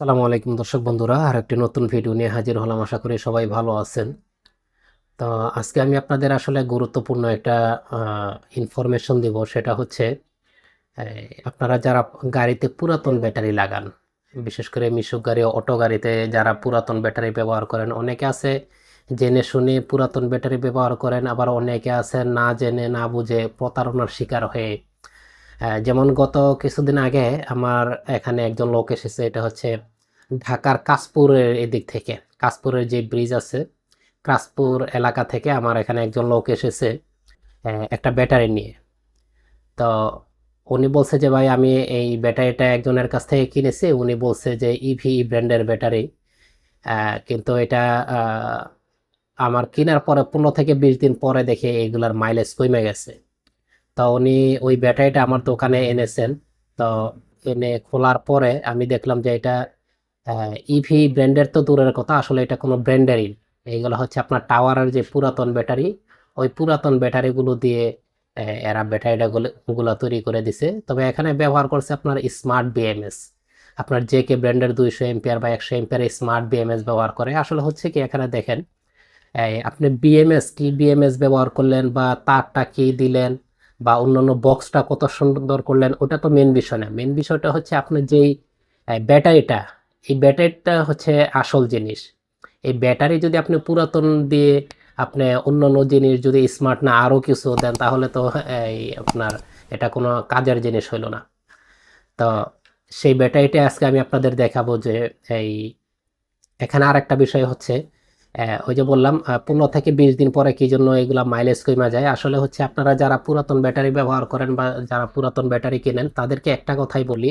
আসসালামু আলাইকুম দর্শক বন্ধুরা আর একটি নতুন ভিডিও নিয়ে হাজির হলাম। আশা করি সবাই ভালো আছেন। তো আজকে আমি আপনাদের আসলে গুরুত্বপূর্ণ একটা ইনফরমেশন দিব। সেটা হচ্ছে আপনারা যারা গাড়িতে পুরাতন ব্যাটারি লাগান, বিশেষ করে মিশুক গাড়ি অটো গাড়িতে যারা পুরাতন ব্যাটারি ব্যবহার করেন, অনেকে আছে জেনে শুনে পুরাতন ব্যাটারি ব্যবহার করেন, আবার অনেকে আছে না জেনে না বুঝে প্রতারণার শিকার হয়ে যেমন গত কিছুদিন আগে আমার এখানে একজন লোক এসেছে, এটা হচ্ছে ঢাকার কাশপুরের এদিক থেকে। কাশপুরের যে ব্রিজ আছে, কাশপুর এলাকা থেকে আমার এখানে একজন লোক এসেছে একটা ব্যাটারি নিয়ে। তো উনি বলছে যে, ভাই, আমি এই ব্যাটারিটা একজনের কাছ থেকে কিনেছি। উনি বলছে যে ইভি ব্র্যান্ডের ব্যাটারি কিন্তু এটা আমার কেনার পরে, পনেরো থেকে বিশ দিন পরে দেখে এগুলার মাইলেজ কমে গেছে। তো উনি ওই ব্যাটারিটা আমার দোকানে এনেছেন। তো এনে খোলার পরে আমি দেখলাম যে এটা ইভি ব্র্যান্ডের তো দূরের কথা, আসলে এটা কোনো ব্র্যান্ডেরই এইগুলো হচ্ছে আপনার টাওয়ারের যে পুরাতন ব্যাটারি, ওই পুরাতন ব্যাটারিগুলো দিয়ে এরা ব্যাটারিটা গুলো তৈরি করে দিছে। তবে এখানে ব্যবহার করছে আপনার স্মার্ট বিএমএস আপনার যে কে ব্র্যান্ডের দুইশো এম্পিয়ার বা একশো এম্পিয়ার স্মার্ট বিএমএস ব্যবহার করে। আসলে হচ্ছে কি এখানে দেখেন আপনি বিএমএস কি বিএমএস ব্যবহার করলেন বা তারটা কি দিলেন বা অন্যান্য বক্সটা কত সুন্দর করলেন, ওটা তো মেন বিষয় না। মেন বিষয়টা হচ্ছে আপনার যেই ব্যাটারিটা এই ব্যাটারিটা হচ্ছে আসল জিনিস। এই ব্যাটারি যদি আপনি পুরাতন দিয়ে আপনি অন্যান্য জিনিস যদি স্মার্ট না আরও কিছু দেন, তাহলে তো, এই আপনার এটা কোনো কাজের জিনিস হইল না। তো সেই ব্যাটারিটা আজকে আমি আপনাদের দেখাবো যে, এই, এখানে আর একটা বিষয় হচ্ছে ওই যে বললাম পনেরো থেকে বিশ দিন পরে কি জন্য এগুলা মাইলেজ কমে যায়? আসলে হচ্ছে আপনারা যারা পুরাতন ব্যাটারি ব্যবহার করেন বা যারা পুরাতন ব্যাটারি কেনেন, তাদেরকে একটা কথাই বলি,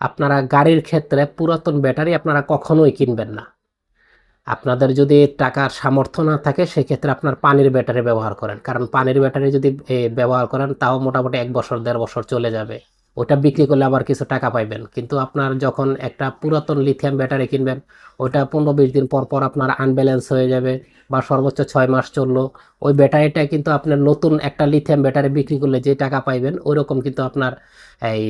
আপনারা গাড়ির ক্ষেত্রে পুরাতন ব্যাটারি আপনারা কখনোই কিনবেন না। আপনাদের যদি টাকার সামর্থ্য না থাকে, সেক্ষেত্রে আপনার পানির ব্যাটারি ব্যবহার করেন। কারণ পানির ব্যাটারি যদি ব্যবহার করেন, তাও মোটামুটি এক বছর, দেড় বছর চলে যাবে। ওটা বিক্রি করলে আবার কিছু টাকা পাইবেন। কিন্তু আপনার যখন একটা পুরাতন লিথিয়াম ব্যাটারি কিনবেন, ওটা পনেরো বিশ দিন পর পর আপনার আনব্যালেন্স হয়ে যাবে বা সর্বোচ্চ ছয় মাস চলল। ওই ব্যাটারিটা কিন্তু আপনার নতুন একটা লিথিয়াম ব্যাটারি বিক্রি করলে যে টাকা পাইবেন ওই রকম কিন্তু আপনার এই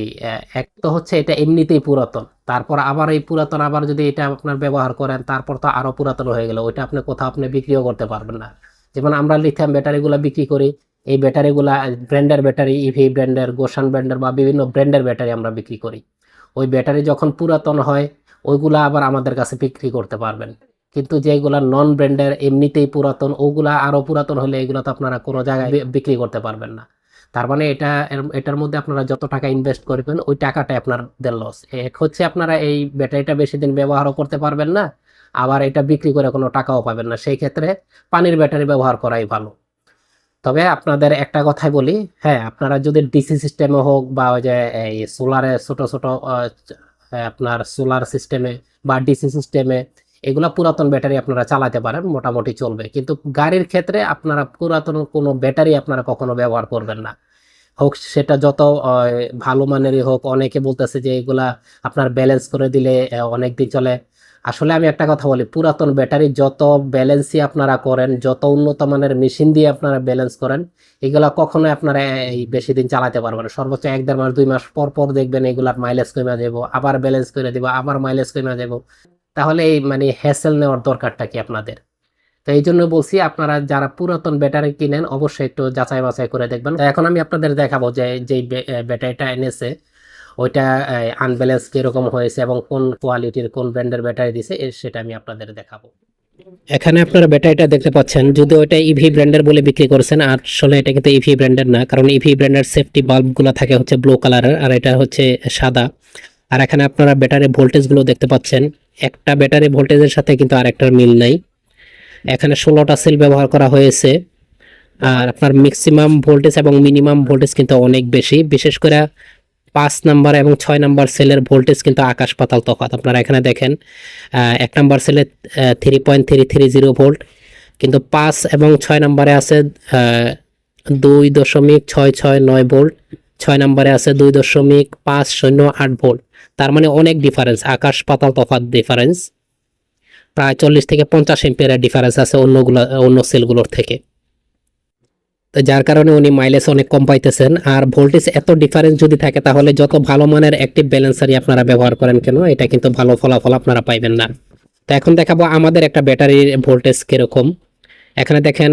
এক তো হচ্ছে এটা এমনিতেই পুরাতন। তারপর আবার এই পুরাতন আবার যদি এটা আপনার ব্যবহার করেন, তারপর তো আরও পুরাতন হয়ে গেল। ওইটা আপনি কোথাও আপনি বিক্রিও করতে পারবেন না। যেমন আমরা লিথিয়াম ব্যাটারিগুলো বিক্রি করি এই ব্যাটারিগুলা ব্র্যান্ডের ব্যাটারি ইভি ব্র্যান্ডের গোসান ব্র্যান্ডের বা বিভিন্ন ব্র্যান্ডের ব্যাটারি আমরা বিক্রি করি। ওই ব্যাটারি যখন পুরাতন হয়, ওইগুলা আবার আমাদের কাছে বিক্রি করতে পারবেন। কিন্তু যেগুলা নন ব্র্যান্ডের এমনিতেই পুরাতন, ওগুলা আরও পুরাতন হলে এগুলো তো আপনারা কোনো জায়গায় বিক্রি করতে পারবেন না। তার মানে এটা এটার মধ্যে আপনারা যত টাকা ইনভেস্ট করবেন, ওই টাকাটাই আপনাদের লস এক হচ্ছে আপনারা এই ব্যাটারিটা বেশি দিন ব্যবহারও করতে পারবেন না, আবার এটা বিক্রি করে কোনো টাকাও পাবেন না। সেই ক্ষেত্রে পানির ব্যাটারি ব্যবহার করাই ভালো। তবে আপনাদের একটা কথাই বলি হ্যাঁ আপনারা যদি ডিসি সিস্টেমে হোক বা ওই যে এই সোলারে ছোট ছোট আপনার সোলার সিস্টেমে বা ডিসি সিস্টেমে এগুলা পুরাতন ব্যাটারি আপনারা চালাতে পারেন, মোটামুটি চলবে। কিন্তু গাড়ির ক্ষেত্রে আপনারা পুরাতন কোনো ব্যাটারি আপনারা কখনো ব্যবহার করবেন না। হোক সেটা যত ভালো মানেরই হোক, অনেকে বলতেছে যে এগুলা আপনার ব্যালেন্স করে দিলে অনেক দিন চলে। আসলে আমি একটা কথা বলি, পুরাতন ব্যাটারি যত ব্যালেন্সই আপনারা করেন, যত উন্নত মানের মেশিন দিয়ে আপনারা ব্যালেন্স করেন, এগুলা কখনোই আপনারা এই বেশি দিন চালাতে পারবেন সর্বোচ্চ এক দেড় মাস, দুই মাস পর পর দেখবেন এগুলার মাইলেজ কমে যাব আবার ব্যালেন্স করে দিব, আবার মাইলেজ কমে যাব তাহলে এই মানে হ্যাসেল নেওয়ার দরকারটা কি আপনাদের? তো এই জন্য বলছি, আপনারা যারা পুরাতন ব্যাটারি কিনেন, অবশ্যই একটু যাচাই বাছাই করে দেখবেন। এখন আমি আপনাদের দেখাবো যে, যেই ব্যাটারিটা এনেছে ওইটা আনব্যালেন্স কীরকম হয়েছে এবং কোন কোয়ালিটির কোন ব্র্যান্ডের ব্যাটারি দিছে সেটা আমি আপনাদের দেখাবো। এখানে আপনারা ব্যাটারিটা দেখতে পাচ্ছেন। যদি ওইটা ইভি ব্র্যান্ডের বলে বিক্রি করছেন আর আসলে এটা কিন্তু ইভি ব্র্যান্ডের না, কারণ ইভি ব্র্যান্ডের সেফটি বাল্বগুলো থাকে হচ্ছে ব্লু কালারের আর এটা হচ্ছে সাদা। আর এখানে আপনারা ব্যাটারি ভোল্টেজগুলো দেখতে পাচ্ছেন। একটা ব্যাটারি ভোল্টেজের সাথে কিন্তু আরেকটার মিল নাই। এখানে ষোলোটা সেল ব্যবহার করা হয়েছে। আর আপনার ম্যাক্সিমাম ভোল্টেজ এবং মিনিমাম ভোল্টেজ কিন্তু অনেক বেশি। বিশেষ করে পাঁচ নাম্বার এবং ছয় নাম্বার সেলের ভোল্টেজ কিন্তু আকাশ পাতাল তফাৎ। আপনারা এখানে দেখেন এক নাম্বার সেলে three point three three zero volt কিন্তু পাঁচ এবং ছয় নাম্বারে আছে দুই দশমিক ছয় ছয় নয় ভোল্ট ছয় নাম্বারে আছে দুই দশমিক পাঁচ শূন্য আট ভোল্ট তার মানে অনেক ডিফারেন্স আকাশ পাতাল তফাৎ ডিফারেন্স প্রায় চল্লিশ থেকে পঞ্চাশ এম্পিয়ারের ডিফারেন্স আছে অন্যগুলো, অন্য সেলগুলোর থেকে। তো যার কারণে উনি মাইলেজ অনেক কম পাইতেছেন। আর ভোল্টেজ এত ডিফারেন্স যদি থাকে, তাহলে যত ভালো মানের অ্যাক্টিভ ব্যালেন্সারই আপনারা ব্যবহার করেন কেন, এটা কিন্তু ভালো ফলাফল আপনারা পাইবেন না। তো এখন দেখাবো আমাদের একটা ব্যাটারির ভোল্টেজ কীরকম। এখানে দেখেন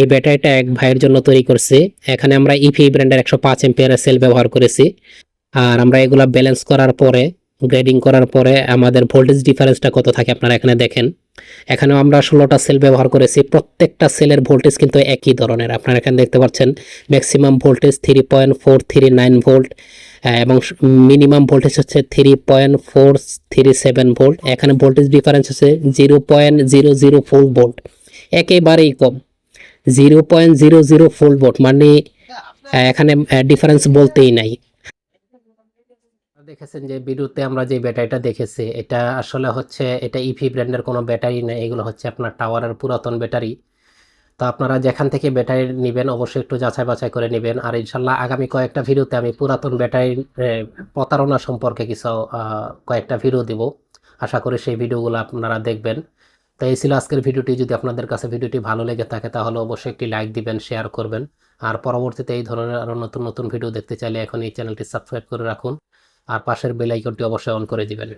এই ব্যাটারিটা এক ভাইয়ের জন্য তৈরি করছি। এখানে আমরা ইফি ব্র্যান্ডের একশো পাঁচ এম্পিয়ারের সেল ব্যবহার করেছি। আর আমরা এগুলা ব্যালেন্স করার পরে গ্রেডিং করার পরে আমাদের ভোল্টেজ ডিফারেন্সটা কত থাকে আপনারা এখানে দেখেন। এখানেও আমরা ষোলোটা সেল ব্যবহার করেছি। প্রত্যেকটা সেলের ভোল্টেজ কিন্তু একই ধরনের। আপনারা এখানে দেখতে পাচ্ছেন maximum voltage three point four three nine volt এবং মিনিমাম ভোল্টেজ হচ্ছে three point four three seven volt এখানে ভোল্টেজ ডিফারেন্স হচ্ছে zero point zero zero four volt একেবারেই কম zero point zero zero four volt মানে এখানে ডিফারেন্স বলতেই নাই। দেখেছেন যে ভিডিওতে আমরা যে ব্যাটারিটা দেখেছি, এটা আসলে হচ্ছে, এটা ইভি ব্র্যান্ডের কোনো ব্যাটারি না এগুলো হচ্ছে আপনার টাওয়ারের পুরাতন ব্যাটারি। তো আপনারা যেখান থেকে ব্যাটারি নেবেন, অবশ্যই একটু যাচাই বাছাই করে নেবেন। আর ইনশাল্লাহ আগামী কয়েকটা ভিডিওতে আমি পুরাতন ব্যাটারির প্রতারণা সম্পর্কে কিছু কয়েকটা ভিডিও দিব। আশা করি সেই ভিডিওগুলো আপনারা দেখবেন। তো এই ছিল আজকের ভিডিওটি যদি আপনাদের কাছে ভিডিওটি ভালো লেগে থাকে, তাহলে অবশ্যই একটি লাইক দিবেন শেয়ার করবেন। আর পরবর্তীতে এই ধরনের আরও নতুন নতুন ভিডিও দেখতে চাইলে এখন এই চ্যানেলটি সাবস্ক্রাইব করে রাখুন। আর পাশের বেল আইকনটি অবশ্যই অন করে দিবেন।